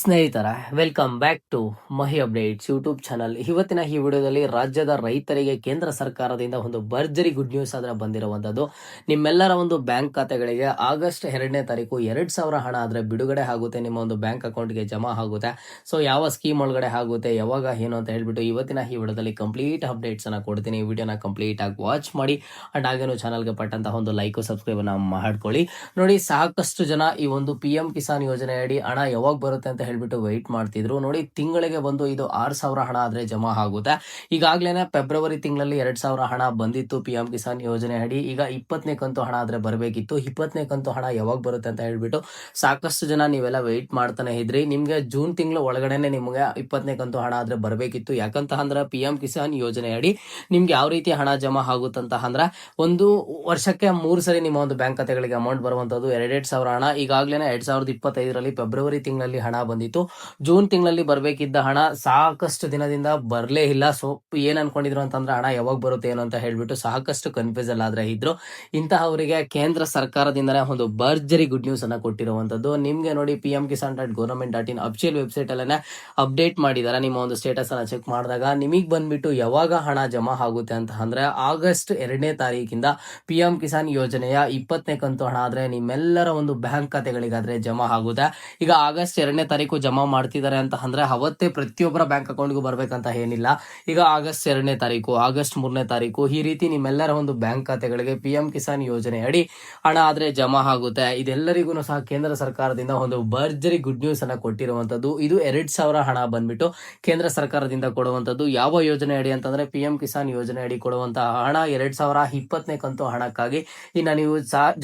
ಸ್ನೇಹಿತರ welcome back to Mahi updates YouTube channel ಇವತ್ತಿನ ಈ ವಿಡಿಯೋದಲ್ಲಿ ರಾಜ್ಯದ ರೈತರಿಗೆ ಕೇಂದ್ರ ಸರ್ಕಾರದಿಂದ ಒಂದು ಭರ್ಜರಿ ಗುಡ್ ನ್ಯೂಸ್ ಆದ್ರೆ ಬಂದಿರುವಂಥದ್ದು. ನಿಮ್ಮೆಲ್ಲರ ಒಂದು ಬ್ಯಾಂಕ್ ಖಾತೆಗಳಿಗೆ ಆಗಸ್ಟ್ ಎರಡನೇ ತಾರೀಕು ಎರಡು ಸಾವಿರ ಹಣ ಆದರೆ ಬಿಡುಗಡೆ ಆಗುತ್ತೆ, ನಿಮ್ಮ ಒಂದು ಬ್ಯಾಂಕ್ ಅಕೌಂಟ್ಗೆ ಜಮಾ ಆಗುತ್ತೆ. ಸೊ ಯಾವ ಸ್ಕೀಮ್ ಒಳಗಡೆ ಆಗುತ್ತೆ, ಯಾವಾಗ, ಏನು ಅಂತ ಹೇಳ್ಬಿಟ್ಟು ಇವತ್ತಿನ ಈ ವಿಡಿಯೋದಲ್ಲಿ ಕಂಪ್ಲೀಟ್ ಅಪ್ಡೇಟ್ಸನ್ನು ಕೊಡ್ತೀನಿ. ಈ ವಿಡಿಯೋನ ಕಂಪ್ಲೀಟ್ ಆಗಿ ವಾಚ್ ಮಾಡಿ ಆ್ಯಂಡ್ ಹಾಗೇನು ಚಾನಲ್ಗೆ ಪಟ್ಟಂತಹ ಒಂದು ಲೈಕು ಸಬ್ಸ್ಕ್ರೈಬನ್ನು ಮಾಡ್ಕೊಳ್ಳಿ. ನೋಡಿ, ಸಾಕಷ್ಟು ಜನ ಈ ಒಂದು ಪಿ ಕಿಸಾನ್ ಯೋಜನೆ ಅಡಿ ಹಣ ಯಾವಾಗ ಬರುತ್ತೆ ಅಂತ ಹೇಳ್ಬಿಟ್ಟು ವೆಯ್ಟ್ ಮಾಡ್ತಿದ್ರು. ನೋಡಿ, ತಿಂಗಳಿಗೆ ಬಂದು ಇದು ಆರು ಸಾವಿರ ಹಣ ಆದ್ರೆ ಜಮಾ ಆಗುತ್ತೆ. ಈಗಾಗಲೇ ಫೆಬ್ರವರಿ ತಿಂಗಳಲ್ಲಿ ಎರಡ್ ಸಾವಿರ ಹಣ ಬಂದಿತ್ತು ಪಿ ಎಂ ಕಿಸಾನ್ ಯೋಜನೆ ಅಡಿ. ಈಗ ಇಪ್ಪತ್ತನೇ ಕಂತು ಹಣ ಆದ್ರೆ ಬರಬೇಕಿತ್ತು. ಇಪ್ಪತ್ತನೇ ಕಂತು ಹಣ ಯಾವಾಗ ಬರುತ್ತೆ ಅಂತ ಹೇಳ್ಬಿಟ್ಟು ಸಾಕಷ್ಟು ಜನ ನೀವೆಲ್ಲ ವೆಯ್ಟ್ ಮಾಡ್ತಾನೆ ಇದ್ರಿ. ನಿಮಗೆ ಜೂನ್ ತಿಂಗಳ ಒಳಗಡೆನೆ ನಿಮಗೆ ಇಪ್ಪತ್ತನೇ ಕಂತು ಹಣ ಆದ್ರೆ ಬರಬೇಕಿತ್ತು. ಯಾಕಂತ ಅಂದ್ರೆ ಪಿ ಎಂ ಕಿಸಾನ್ ಯೋಜನೆ ಅಡಿ ನಿಮ್ಗೆ ಯಾವ ರೀತಿ ಹಣ ಜಮಾ ಆಗುತ್ತಂತ ಅಂದ್ರೆ ಒಂದು ವರ್ಷಕ್ಕೆ ಮೂರು ಸರಿ ನಿಮ್ಮ ಒಂದು ಬ್ಯಾಂಕ್ ಖಾತೆಗಳಿಗೆ ಅಮೌಂಟ್ ಬರುವಂತದ್ದು ಎರಡೆರಡು ಸಾವಿರ ಹಣ. ಈಗಾಗಲೇ ಎರಡ್ ಸಾವಿರದ ಇಪ್ಪತ್ತೈದರಲ್ಲಿ ಫೆಬ್ರವರಿ ತಿಂಗಳಲ್ಲಿ ಹಣ ಬಂದಿತ್ತು. ಜೂನ್ ತಿಂಗಳಲ್ಲಿ ಬರಬೇಕಿದ್ದ ಹಣ ಸಾಕಷ್ಟು ದಿನದಿಂದ ಬರಲೇ ಇಲ್ಲ. ಸೊ ಏನ್ ಅನ್ಕೊಂಡಿದ್ರು ಅಂತಂದ್ರೆ, ಹಣ ಯಾವಾಗ ಬರುತ್ತೆ ಏನು ಅಂತ ಹೇಳ್ಬಿಟ್ಟು ಸಾಕಷ್ಟು ಕನ್ಫ್ಯೂಸ್ ಆದ್ರೆ ಇದ್ರು. ಇಂತಹವರಿಗೆ ಕೇಂದ್ರ ಸರ್ಕಾರದಿಂದನೇ ಒಂದು ಭರ್ಜರಿ ಗುಡ್ ನ್ಯೂಸ್ ಅನ್ನ ಕೊಟ್ಟಿರುವಂತದ್ದು. ನಿಮ್ಗೆ ನೋಡಿ P M Kisan dot government dot in official website ಅಲ್ಲೇ ಅಪ್ಡೇಟ್ ಮಾಡಿದ್ದಾರೆ ನಿಮ್ಮ ಒಂದು ಸ್ಟೇಟಸ್ ಅನ್ನ ಚೆಕ್ ಮಾಡಿದಾಗ ನಿಮಗೆ ಬಂದ್ಬಿಟ್ಟು ಯಾವಾಗ ಹಣ ಜಮಾ ಆಗುತ್ತೆ ಅಂತ ಅಂದ್ರೆ ಆಗಸ್ಟ್ ಎರಡನೇ ತಾರೀಕಿಂದ ಪಿ ಎಂ ಕಿಸಾನ್ ಯೋಜನೆಯ ಇಪ್ಪತ್ತನೇ ಕಂತು ಹಣ ಆದ್ರೆ ನಿಮ್ಮೆಲ್ಲರ ಒಂದು ಬ್ಯಾಂಕ್ ಖಾತೆಗಳಿಗಾದ್ರೆ ಜಮಾ ಆಗುತ್ತೆ. ಈಗ ಆಗಸ್ಟ್ ಎರಡನೇ ತಾರೀಕು ಜಮಾ ಮಾಡ್ತಿದ್ದಾರೆ ಅಂತ ಅಂದ್ರೆ ಅವತ್ತೇ ಪ್ರತಿಯೊಬ್ಬರ ಬ್ಯಾಂಕ್ ಅಕೌಂಟ್ಗೂ ಬರಬೇಕಂತ ಏನಿಲ್ಲ. ಈಗ ಆಗಸ್ಟ್ ಎರಡನೇ ತಾರೀಕು, ಆಗಸ್ಟ್ ಮೂರನೇ ತಾರೀಕು ಈ ರೀತಿ ನಿಮ್ಮೆಲ್ಲರ ಒಂದು ಬ್ಯಾಂಕ್ ಖಾತೆಗಳಿಗೆ ಪಿ ಎಂ ಕಿಸಾನ್ ಯೋಜನೆ ಅಡಿ ಹಣ ಆದ್ರೆ ಜಮಾ ಆಗುತ್ತೆ. ಇದೆಲ್ಲರಿಗೂ ಸಹ ಕೇಂದ್ರ ಸರ್ಕಾರದಿಂದ ಒಂದು ಭರ್ಜರಿ ಗುಡ್ ನ್ಯೂಸ್ ಅನ್ನ ಕೊಟ್ಟಿರುವಂತದ್ದು. ಇದು ಎರಡ್ ಸಾವಿರ ಹಣ ಬಂದ್ಬಿಟ್ಟು ಕೇಂದ್ರ ಸರ್ಕಾರದಿಂದ ಕೊಡುವಂತದ್ದು. ಯಾವ ಯೋಜನೆ ಅಡಿ ಅಂತಂದ್ರೆ ಪಿ ಎಂ ಕಿಸಾನ್ ಯೋಜನೆ ಅಡಿ ಕೊಡುವಂತಹ ಹಣ ಎರಡ್ ಸಾವಿರ ಇಪ್ಪತ್ತನೇ ಕಂತು ಹಣಕ್ಕಾಗಿ ಇನ್ನ ನೀವು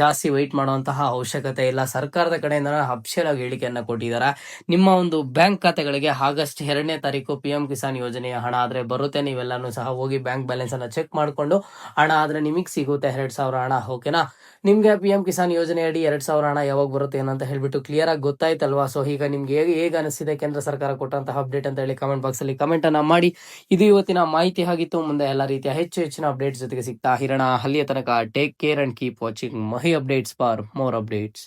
ಜಾಸ್ತಿ ವೆಯ್ಟ್ ಮಾಡುವಂತಹ ಅವಶ್ಯಕತೆ ಇಲ್ಲ. ಸರ್ಕಾರದ ಕಡೆಯಿಂದ ಅಫಿಷಿಯಲ್ ಆಗಿ ಹೇಳಿಕೆಯನ್ನ ಕೊಟ್ಟಿದ್ದಾರೆ. ನಿಮ್ಮ ಒಂದು ಬ್ಯಾಂಕ್ ಖಾತೆಗಳಿಗೆ ಆಗಸ್ಟ್ ಎರಡನೇ ತಾರೀಕು ಪಿ ಎಂ ಕಿಸಾನ್ ಯೋಜನೆಯ ಹಣ ಆದ್ರೆ ಬರುತ್ತೆ, ನೀವೆಲ್ಲಾನು ಸಹ ಹೋಗಿ ಬ್ಯಾಂಕ್ ಬ್ಯಾಲೆನ್ಸ್ ಅನ್ನ ಚೆಕ್ ಮಾಡಿಕೊಂಡು ಹಣ ಆದ್ರೆ ನಿಮಗೆ ಸಿಗುತ್ತೆ ಎರಡ್ ಸಾವಿರ ಹಣ ಓಕೆನಾ ನಿಮ್ಗೆ ಪಿ ಎಂ ಕಿಸಾನ್ ಯೋಜನೆ ಅಡಿ ಎರಡ್ ಸಾವಿರ ಹಣ ಯಾವಾಗ ಬರುತ್ತೆ ಏನಂತ ಹೇಳ್ಬಿಟ್ಟು ಕ್ಲಿಯರ್ ಆಗಿ ಗೊತ್ತಾಯ್ತಲ್ವಾ? ಸೊ ಈಗ ನಿಮ್ಗೆ ಹೇಗೆ ಹೇಗೆ ಅನಿಸಿದೆ ಕೇಂದ್ರ ಸರ್ಕಾರ ಕೊಟ್ಟಂತಹ ಅಪ್ಡೇಟ್ ಅಂತ ಹೇಳಿ ಕಮೆಂಟ್ ಬಾಕ್ಸ್ ಅಲ್ಲಿ ಕಮೆಂಟ್ ಅನ್ನ ಮಾಡಿ. ಇದು ಇವತ್ತಿನ ಮಾಹಿತಿ ಆಗಿತ್ತು. ಮುಂದೆ ಎಲ್ಲ ರೀತಿಯ ಹೆಚ್ಚು ಹೆಚ್ಚಿನ ಅಪ್ಡೇಟ್ಸ್ ಜೊತೆಗೆ ಸಿಗ್ತಾ ಹಿರಣ ಅಲ್ಲಿಯ ತನಕ take care and keep watching Mahi updates for more updates